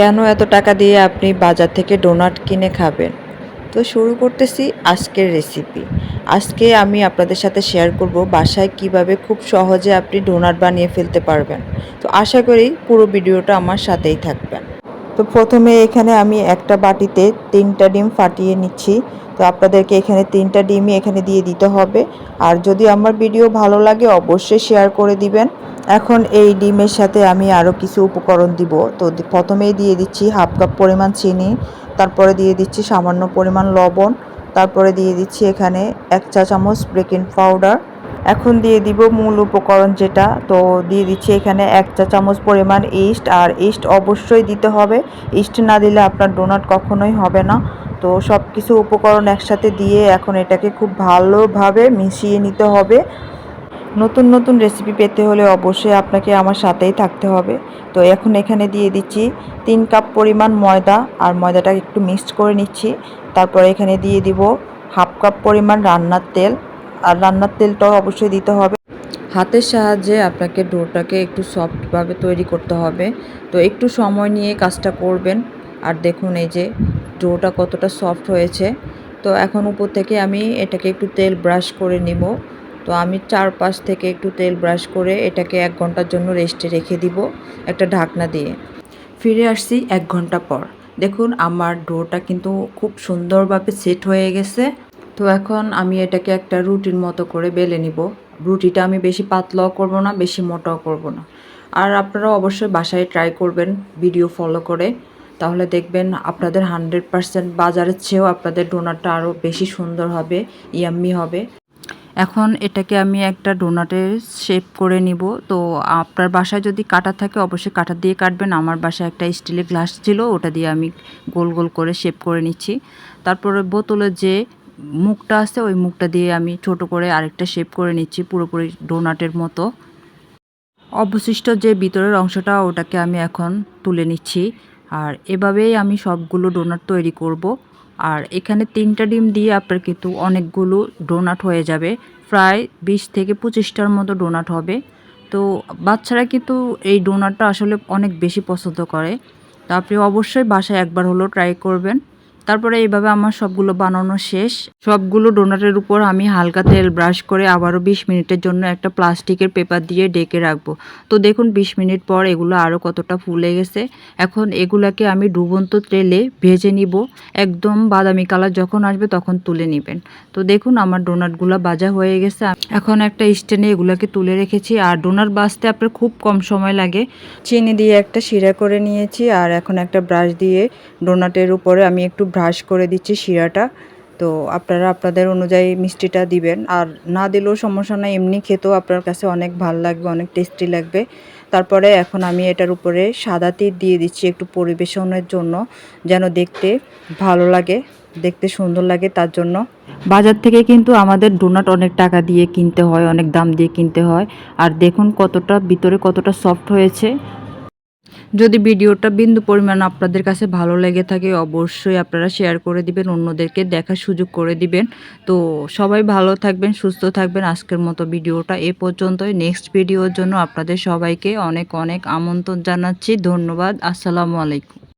কেন এত টাকা দিয়ে আপনি বাজার থেকে ডোনাট কিনে খাবেন? তো শুরু করতেছি আজকের রেসিপি আজকে আমি আপনাদের সাথে শেয়ার করব বাসায় কীভাবে খুব সহজে আপনি ডোনাট বানিয়ে ফেলতে পারবেন। তো আশা করি পুরো ভিডিওটা আমার সাথেই থাকবেন তো প্রথমে এখানে আমি একটা বাটিতে তিনটা ডিম ফাটিয়ে নিচ্ছি। তো আপনাদেরকে এখানে তিনটা ডিমই এখানে দিয়ে দিতে হবে। আর যদি আমার ভিডিও ভালো লাগে অবশ্যই শেয়ার করে দিবেন। এখন এই ডিমের সাথে আমি আরও কিছু উপকরণ দিব। তো প্রথমেই দিয়ে দিচ্ছি হাফ কাপ পরিমাণ চিনি, তারপরে দিয়ে দিচ্ছি সামান্য পরিমাণ লবণ, তারপরে দিয়ে দিচ্ছি এখানে এক চা চামচ বেকিং পাউডার। এখন দিয়ে দিব মূল উপকরণ যেটা, তো দিয়ে দিচ্ছি এখানে এক চা চামচ পরিমাণ ইস্ট, আর ইস্ট অবশ্যই দিতে হবে। ইস্ট না দিলে আপনার ডোনাট কখনোই হবে না। তো সব কিছু উপকরণ একসাথে দিয়ে এখন এটাকে খুব ভালোভাবে মিশিয়ে নিতে হবে। নতুন নতুন রেসিপি পেতে হলে অবশ্যই আপনাকে আমার সাথেই থাকতে হবে। তো এখন এখানে দিয়ে দিচ্ছি তিন কাপ পরিমাণ ময়দা, আর ময়দাটা একটু মিক্সড করে নিচ্ছি। তারপরে এখানে দিয়ে দিব হাফ কাপ পরিমাণ রান্নার তেল, আর রান্নার তেলটাও অবশ্যই দিতে হবে। হাতের সাহায্যে আপনাকে ডোটাকে একটু সফটভাবে তৈরি করতে হবে। তো একটু সময় নিয়ে কাজটা করবেন। আর দেখুন এই যে ডোটা কতটা সফট হয়েছে। তো এখন উপর থেকে আমি এটাকে একটু তেল ব্রাশ করে নিব। তো আমি চারপাশ থেকে একটু তেল ব্রাশ করে এটাকে এক ঘণ্টার জন্য রেস্টে রেখে দিব একটা ঢাকনা দিয়ে। ফিরে আসছি এক ঘণ্টা পর। দেখুন, আমার ডোটা কিন্তু খুব সুন্দরভাবে সেট হয়ে গেছে। তো এখন আমি এটাকে একটা রুটির মতো করে বেলে নিব। রুটিটা আমি বেশি পাতলাও করব না, বেশি মোটাও করব না। আর আপনারা অবশ্যই বাসায় ট্রাই করবেন, ভিডিও ফলো করে। তাহলে দেখবেন আপনাদের হান্ড্রেড পারসেন্ট বাজারের চেয়েও আপনাদের ডোনাটটা আরও বেশি সুন্দর হবে, ইয়াম্মি হবে। এখন এটাকে আমি একটা ডোনাটের শেপ করে নিব। তো আপনার বাসায় যদি কাটা থাকে, অবশ্যই কাটা দিয়ে কাটবেন। আমার বাসায় একটা স্টিলের গ্লাস ছিল, ওটা দিয়ে আমি গোল গোল করে শেপ করে নিচ্ছি। তারপরে বোতলের যে মুখটা আছে, ওই মুখটা দিয়ে আমি ছোট করে আরেকটা শেপ করে নিচ্ছি, পুরোপুরি ডোনাটের মতো। অবশিষ্ট যে ভিতরের অংশটা, ওটাকে আমি এখন তুলে নিচ্ছি। আর এভাবেই আমি সবগুলো ডোনাট তৈরি করব। আর এখানে তিনটা ডিম দিয়ে আপনার কিন্তু অনেকগুলো ডোনাট হয়ে যাবে। প্রায় বিশ থেকে পঁচিশটার মতো ডোনাট হবে। তো বাচ্চারা কিন্তু এই ডোনাটটা আসলে অনেক বেশি পছন্দ করে। তো আপনি অবশ্যই বাসায় একবার হলেও ট্রাই করবেন। তারপরে এইভাবে আমার সবগুলো বানানো শেষ। সবগুলো ডোনাটের উপর আমি হালকা তেল ব্রাশ করে আবারও বিশ মিনিটের জন্য একটা প্লাস্টিকের পেপার দিয়ে ডেকে রাখব। তো দেখুন, বিশ মিনিট পর এগুলো আরও কতটা ফুলে গেছে। এখন এগুলাকে আমি ডুবন্ত তেলে ভেজে নিব। একদম বাদামি কালার যখন আসবে তখন তুলে নেবেন। তো দেখুন, আমার ডোনাটগুলো বাজা হয়ে গেছে। এখন একটা স্ট্যান্ডে এগুলাকে তুলে রেখেছি। আর ডোনাট বাজতে আপনার খুব কম সময় লাগে। চিনি দিয়ে একটা শিরা করে নিয়েছি। আর এখন একটা ব্রাশ দিয়ে ডোনাটের উপরে আমি একটু ব্রাশ করে দিচ্ছি শিরাটা। তো আপনারা আপনাদের অনুযায়ী মিষ্টিটা দিবেন। আর না দিলেও সমস্যা নাই, এমনি খেতেও আপনার কাছে অনেক ভালো লাগবে, অনেক টেস্টি লাগবে। তারপরে এখন আমি এটার উপরে সাদা তিল দিয়ে দিচ্ছি একটু পরিবেশনের জন্য, যেন দেখতে ভালো লাগে, দেখতে সুন্দর লাগে তার জন্য। বাজার থেকে কিন্তু আমাদের ডোনাট অনেক টাকা দিয়ে কিনতে হয়, অনেক দাম দিয়ে কিনতে হয়। আর দেখুন কতটা, ভিতরে কতটা সফট হয়েছে। যদি ভিডিওটা বিন্দু পরিমাণ আপনাদের কাছে ভালো লেগে থাকে, অবশ্যই আপনারা শেয়ার করে দিবেন, অন্যদেরকে দেখার সুযোগ করে দিবেন। তো সবাই ভালো থাকবেন, সুস্থ থাকবেন। আজকের মতো ভিডিওটা এ পর্যন্তই। নেক্সট ভিডিওর জন্য আপনাদের সবাইকে অনেক অনেক আমন্ত্রণ জানাচ্ছি। ধন্যবাদ। আসসালামু আলাইকুম।